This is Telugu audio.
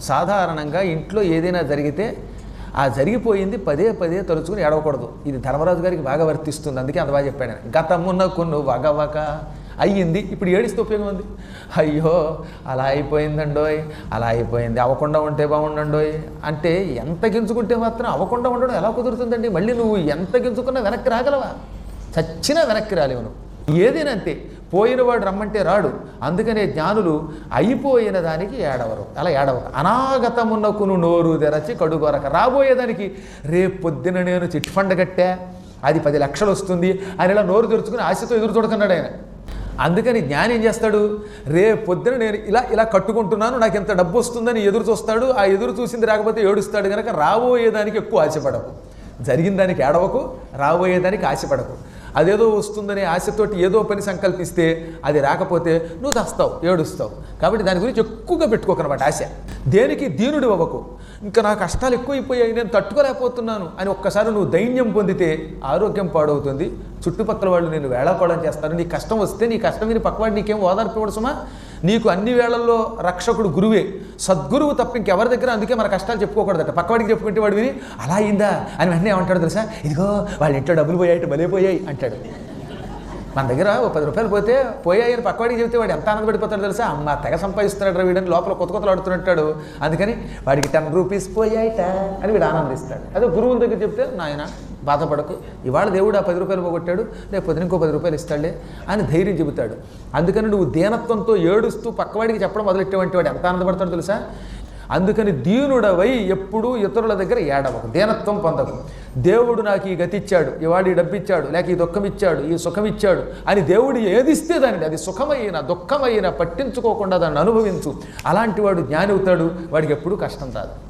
సాధారణంగా ఇంట్లో ఏదైనా జరిగితే ఆ జరిగిపోయింది పదే పదే తలుచుకుని ఏడవకూడదు. ఇది ధర్మరాజు గారికి బాగా వర్తిస్తుంది. అందుకే అంత బాగా చెప్పాడు నేను. గతమునకు నువ్వు వగవక అయ్యింది. ఇప్పుడు ఏడిస్తే ఉపయోగం ఉంది? అయ్యో అలా అయిపోయిందండోయ్. అలా అయిపోయింది. అవ్వకుండా ఉంటే బాగుండండోయ్. అంటే ఎంత గించుకుంటే మాత్రం అవ్వకుండా ఉండడం ఎలా కుదురుతుందండి? మళ్ళీ నువ్వు ఎంత గించుకున్నా వెనక్కి రాగలవా? చచ్చినా వెనక్కి రాలేవు నువ్వు. ఏదైనా పోయినవాడు రమ్మంటే రాడు. అందుకనే జ్ఞానులు అయిపోయిన దానికి ఏడవరు. అలా ఏడవరు. అనాగతమున్నకును నోరు తెరచి కడుగొరక. రాబోయేదానికి రేపు పొద్దున నేను చిట్ ఫండ్ కట్టా. అది పది లక్షలు వస్తుంది. అని ఇలా నోరు తెరుచుకుని ఆశతో ఎదురు చూడకన్నాడు ఆయన. అందుకని జ్ఞాని ఏం చేస్తాడు? రేపు పొద్దున నేను ఇలా ఇలా కట్టుకుంటున్నాను. నాకు ఎంత డబ్బు వస్తుందని ఎదురు చూస్తాడు. ఆ ఎదురు చూసింది రాకపోతే ఏడుస్తాడు కనుక రాబోయేదానికి ఎక్కువ ఆశపడకు. జరిగిన దానికి ఏడవకు. రాబోయేదానికి ఆశపడకు. అదేదో వస్తుందనే ఆశతోటి ఏదో పని సంకల్పిస్తే అది రాకపోతే నువ్వు తెస్తావు ఏడుస్తావు. కాబట్టి దాని గురించి ఎక్కువగా పెట్టుకోకనమాట ఆశ. దేనికి? దీనుడు అవ్వకు. ఇంకా నా కష్టాలు ఎక్కువైపోయాయి నేను తట్టుకోలేకపోతున్నాను అని ఒక్కసారి నువ్వు దైన్యం పొందితే ఆరోగ్యం పాడవుతుంది. చుట్టుపక్కల వాళ్ళు నేను వేళాకోళం చేస్తారు నీ కష్టం వస్తే నీ కష్టం విని పక్కవాడు నీకేం ఓదార్పడు నీకు అన్ని వేళల్లో రక్షకుడు గురువే. సద్గురువు తప్ప ఇంకెవరి దగ్గర అందుకే మన కష్టాలు చెప్పుకోకూడదట. పక్కవాడికి చెప్పుకుంటే వాడు విని అలా అయిందా? అని వెంటనే ఏమంటాడు తెలుసా? ఇదిగో వాళ్ళ ఇంట్లో డబ్బులు పోయాయి భలే పోయాయి అంటాడు. మన దగ్గర ఓ పది రూపాయలు పోతే పోయాయి పక్కవాడికి చెబితే వాడు ఎంత ఆనందపడిపోతాడు తెలుసా? అమ్మ తెగ సంపాదిస్తున్నాడు వీడని లోపల కొత్త కొత్తలు ఆడుతున్నట్టాడు. అందుకని వాడికి టెన్ రూపీస్ పోయాయిట అని వీడు ఆనందిస్తాడు. అదే గురువుల దగ్గర చెప్తే నాయన బాధపడకు. ఇవాళ దేవుడు ఆ పది రూపాయలు పోగొట్టాడు రేపు పొద్దున ఇంకో పది రూపాయలు ఇస్తాడులే అని ధైర్యం చెబుతాడు. అందుకని నువ్వు దీనత్వంతో ఏడుస్తూ పక్కవాడికి చెప్పడం మొదలెట్టేవంటి వాడు? ఎంత ఆనందపడతాడు తెలుసా? అందుకని దీనుడవై ఎప్పుడూ ఇతరుల దగ్గర ఏడవకు దీనత్వం పొందకు. దేవుడు నాకు ఈ గతి ఇచ్చాడు ఈ డబ్బిచ్చాడు లేక ఈ దుఃఖం ఇచ్చాడు ఈ సుఖం ఇచ్చాడు అని దేవుడు ఏదిస్తే దానిని అది సుఖమైన దుఃఖమైన పట్టించుకోకుండా దాన్ని అనుభవించు. అలాంటి వాడు జ్ఞాని అవుతాడు వాడికి ఎప్పుడూ కష్టం రాదు.